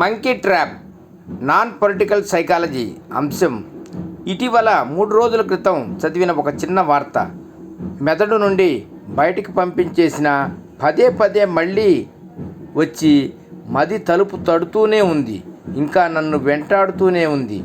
Monkey trap non political psychology అంశం. ఇటీవల మూడు రోజుల క్రితం చదివిన ఒక చిన్న వార్త. మెదడు నుండి బయటికి పంపించేసిన పదే పదే మళ్ళీ వచ్చి మది తలుపు తడుతూనే ఉంది. ఇంకా నన్ను వెంటాడుతూనే ఉంది.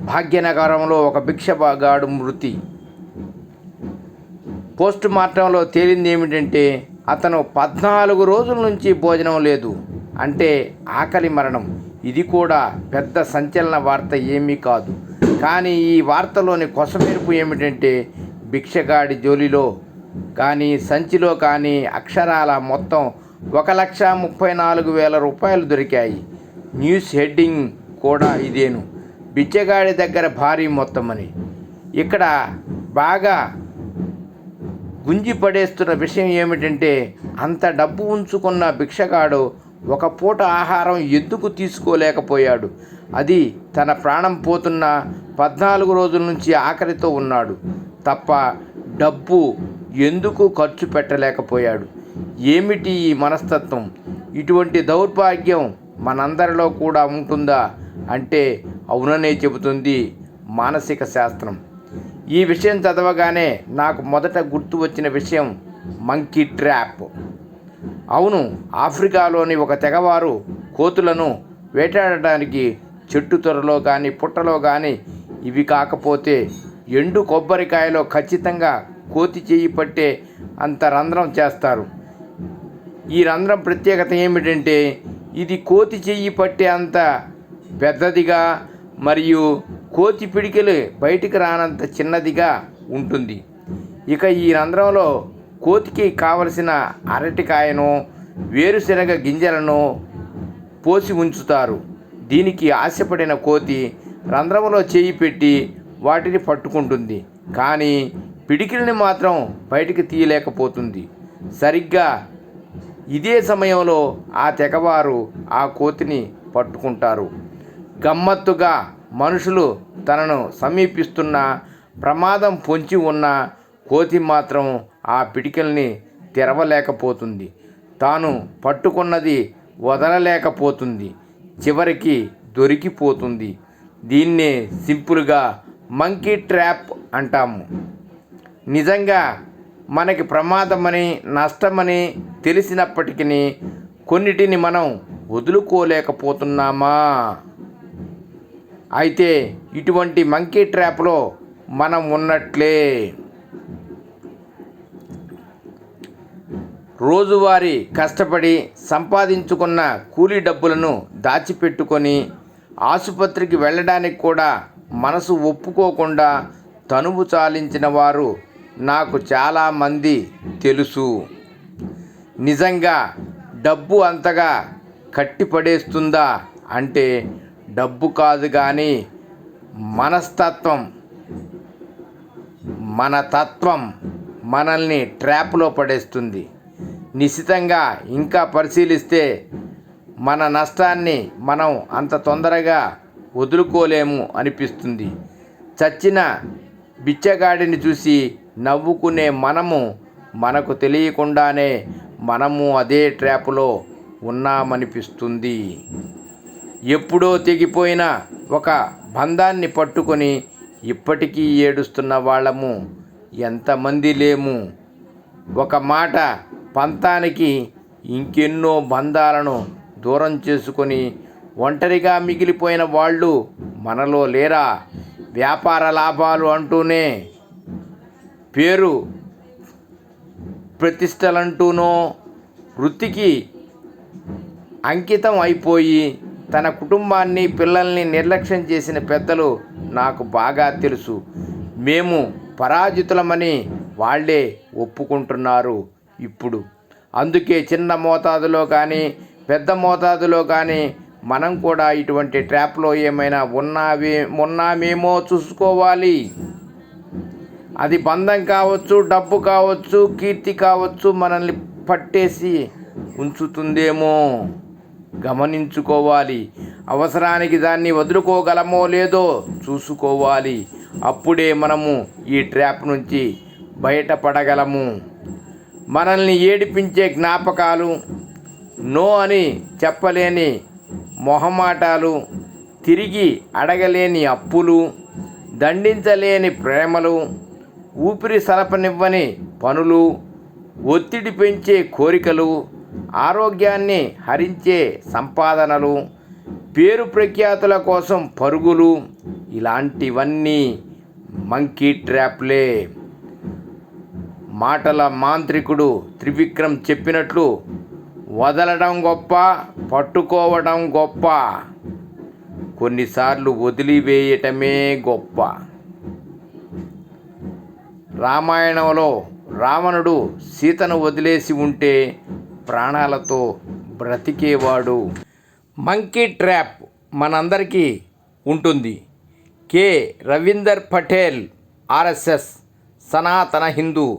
భాగ్యనగరంలో ఒక భిక్షగాడు మృతి. పోస్ట్ మార్టంలో తేలింది ఏమిటంటే అతను పద్నాలుగు రోజుల నుంచి భోజనం లేదు. అంటే ఆకలి మరణం. ఇది కూడా పెద్ద సంచలన వార్త ఏమీ కాదు. కానీ ఈ వార్తలోని కొసమెరుపు ఏమిటంటే భిక్షగాడి జోలిలో కానీ సంచిలో కానీ అక్షరాల మొత్తం ఒక లక్ష ముప్పై నాలుగు వేల రూపాయలు దొరికాయి. న్యూస్ హెడ్డింగ్ కూడా ఇదేను. బిచ్చగాడి దగ్గర భారీ మొత్తం అని. ఇక్కడ బాగా గుంజి పడేస్తున్న విషయం ఏమిటంటే అంత డబ్బు ఉంచుకున్న భిక్షగాడు ఒక పూట ఆహారం ఎందుకు తీసుకోలేకపోయాడు? అది తన ప్రాణం పోతున్న పద్నాలుగు రోజుల నుంచి ఆకలితో ఉన్నాడు. తప్ప డబ్బు ఎందుకు ఖర్చు పెట్టలేకపోయాడు? ఏమిటి ఈ మనస్తత్వం? ఇటువంటి దౌర్భాగ్యం మనందరిలో కూడా ఉంటుందా? అంటే అవుననే చెబుతుంది మానసిక శాస్త్రం. ఈ విషయం చదవగానే నాకు మొదట గుర్తు వచ్చిన విషయం మంకీ ట్రాప్. అవును ఆఫ్రికాలోని ఒక తెగవారు కోతులను వేటాడటానికి చెట్టు త్వరలో కానీ పుట్టలో కానీ ఇవి కాకపోతే ఎండు కొబ్బరికాయలో ఖచ్చితంగా కోతి చేయి పట్టే అంత రంధ్రం చేస్తారు. ఈ రంధ్రం ప్రత్యేకత ఏమిటంటే ఇది కోతి చెయ్యి పట్టే అంత పెద్దదిగా మరియు కోతి పిడికిలు బయటికి రానంత చిన్నదిగా ఉంటుంది. ఇక ఈ రంధ్రంలో కోతికి కావలసిన అరటికాయను వేరుశనగ గింజలను పోసి ఉంచుతారు. దీనికి ఆశపడిన కోతి రంధ్రంలో చేయి పెట్టి వాటిని పట్టుకుంటుంది. కానీ పిడికిలిని మాత్రం బయటికి తీయలేకపోతుంది. సరిగ్గా ఇదే సమయంలో ఆ తెగవారు ఆ కోతిని పట్టుకుంటారు. గమ్మత్తుగా మనుషులు తనను సమీపిస్తున్న ప్రమాదం పొంచి ఉన్న కోతి మాత్రం ఆ పిడికిల్ని తెరవలేకపోతుంది. తాను పట్టుకున్నది వదలలేకపోతుంది. చివరికి దొరికిపోతుంది. దీన్నే సింపుల్గా మంకీ ట్రాప్ అంటాము. నిజంగా మనకి ప్రమాదమని నష్టమని తెలిసినప్పటికీ కొన్నిటిని మనం వదులుకోలేకపోతున్నామా? అయితే ఇటువంటి మంకీ ట్రాప్లో మనం ఉన్నట్లే. రోజువారీ కష్టపడి సంపాదించుకున్న కూలీ డబ్బులను దాచిపెట్టుకొని ఆసుపత్రికి వెళ్ళడానికి కూడా మనసు ఒప్పుకోకుండా తనువు చాలించిన వారు నాకు చాలామంది తెలుసు. నిజంగా డబ్బు అంతగా కట్టిపడేస్తుందా అంటే డబ్బు కాదు కానీ మనస్తత్వం మన తత్వం మనల్ని ట్రాప్లో పడేస్తుంది. నిశితంగా ఇంకా పరిశీలిస్తే మన నష్టాన్ని మనం అంత తొందరగా వదులుకోలేము అనిపిస్తుంది. చచ్చిన బిచ్చగాడిని చూసి నవ్వుకునే మనము మనకు తెలియకుండానే మనము అదే ట్రాప్లో ఉన్నామనిపిస్తుంది. ఎప్పుడో తెగిపోయిన ఒక బంధాన్ని పట్టుకొని ఇప్పటికీ ఏడుస్తున్న వాళ్ళము ఎంతమంది లేము? ఒక మాట పంతానికి ఇంకెన్నో బంధాలను దూరం చేసుకొని ఒంటరిగా మిగిలిపోయిన వాళ్ళు మనలో లేరా? వ్యాపార లాభాలు అంటూనే పేరు ప్రతిష్టలంటూనో వృత్తికి అంకితం అయిపోయి తన కుటుంబాన్ని పిల్లల్ని నిర్లక్ష్యం చేసిన పెద్దలు నాకు బాగా తెలుసు. మేము పరాజితులమని వాళ్ళే ఒప్పుకుంటున్నారు ఇప్పుడు. అందుకే చిన్న మోతాదులో కానీ పెద్ద మోతాదులో కానీ మనం కూడా ఇటువంటి ట్రాప్లో ఏమైనా ఉన్నావే ఉన్నామేమో చూసుకోవాలి. అది బంధం కావచ్చు డబ్బు కావచ్చు కీర్తి కావచ్చు మనల్ని పట్టేసి ఉంచుతుందేమో గమనించుకోవాలి. అవసరానికి దాన్ని వదులుకోగలమో లేదో చూసుకోవాలి. అప్పుడే మనము ఈ ట్రాప్ నుంచి బయటపడగలము. మనల్ని ఏడిపించే జ్ఞాపకాలు నో అని చెప్పలేని మొహమాటాలు తిరిగి అడగలేని అప్పులు దండించలేని ప్రేమలు ఊపిరి సలపనివ్వని పనులు ఒత్తిడి పెంచే కోరికలు ఆరోగ్యాన్ని హరించే సంపాదనలు పేరు ప్రఖ్యాతుల కోసం పరుగులు ఇలాంటివన్నీ మంకీ ట్రాప్లే. మాటల మాంత్రికుడు త్రివిక్రమ్ చెప్పినట్లు వదలడం గొప్ప పట్టుకోవడం గొప్ప. కొన్నిసార్లు వదిలివేయటమే గొప్ప. రామాయణంలో రావణుడు సీతను వదిలేసి ఉంటే ప్రాణాలతో బ్రతికేవాడు. మంకీ ట్రాప్ మనందరికీ ఉంటుంది. కె. రవీందర్ పటేల్ ఆర్ఎస్ఎస్ సనాతన హిందూ.